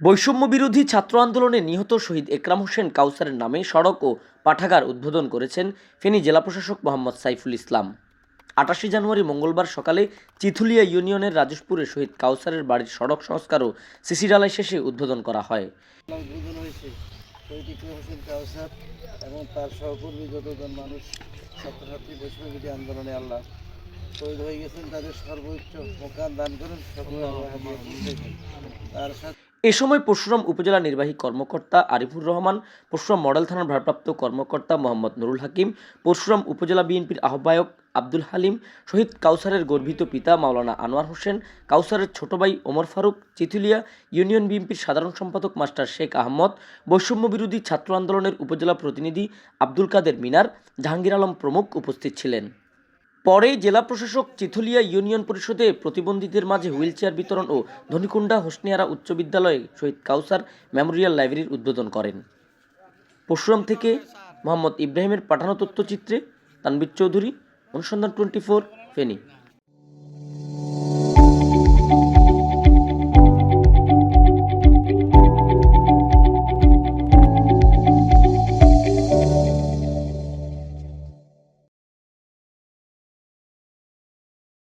বৈষম্য বিরোধী ছাত্র আন্দোলনে নিহত শহীদ একরাম হোসেন কাউসারের নামে সড়ক ও পাঠাগার উদ্বোধন করেছেন ফেনী জেলা প্রশাসক মোহাম্মদ সাইফুল ইসলাম। আটাশে জানুয়ারি মঙ্গলবার সকালে চিথুলিয়া ইউনিয়নের রাজেশপুরে শহীদ কাউসারের বাড়ির সড়ক সংস্কার ও সিসি ডালাই শেষে উদ্বোধন করা হয়। এবং তার সহকর্মী যতজন মানুষ, ছাত্রছাত্রী বৈষ্ণবী আন্দোলনে আল্লাহ শহীদ হয়ে গেছেন, তাদের সর্বোচ্চ দান করেন। তার সাথে এ সময় পরশুরাম উপজেলা নির্বাহী কর্মকর্তা আরিফুর রহমান, পরশুরাম মডেল থানার ভারপ্রাপ্ত কর্মকর্তা মোহাম্মদ নুরুল হাকিম, পরশুরাম উপজেলা বিএনপির আহ্বায়ক আব্দুল হালিম, শহীদ কাউসারের গর্বিত পিতা মাওলানা আনোয়ার হোসেন, কাউসারের ছোট ভাই ওমর ফারুক, চিথুলিয়া ইউনিয়ন বিএনপির সাধারণ সম্পাদক মাস্টার শেখ আহমদ, বৈষম্য বিরোধী ছাত্র আন্দোলনের উপজেলা প্রতিনিধি আব্দুল কাদের মিনার, জাহাঙ্গীর আলম প্রমুখ উপস্থিত ছিলেন। পরে জেলা প্রশাসক চিথুলিয়া ইউনিয়ন পরিষদে প্রতিবন্ধীদের মাঝে হুইল চেয়ার বিতরণ ও ধনিকুণ্ডা হোসনিয়ারা উচ্চ বিদ্যালয়ে শহীদ কাউসার মেমোরিয়াল লাইব্রেরির উদ্বোধন করেন। পরশুরাম থেকে মোহাম্মদ ইব্রাহিমের পাঠানো তথ্যচিত্রে তানবির চৌধুরী, অনুসন্ধান টোয়েন্টি ফোর ফেনী।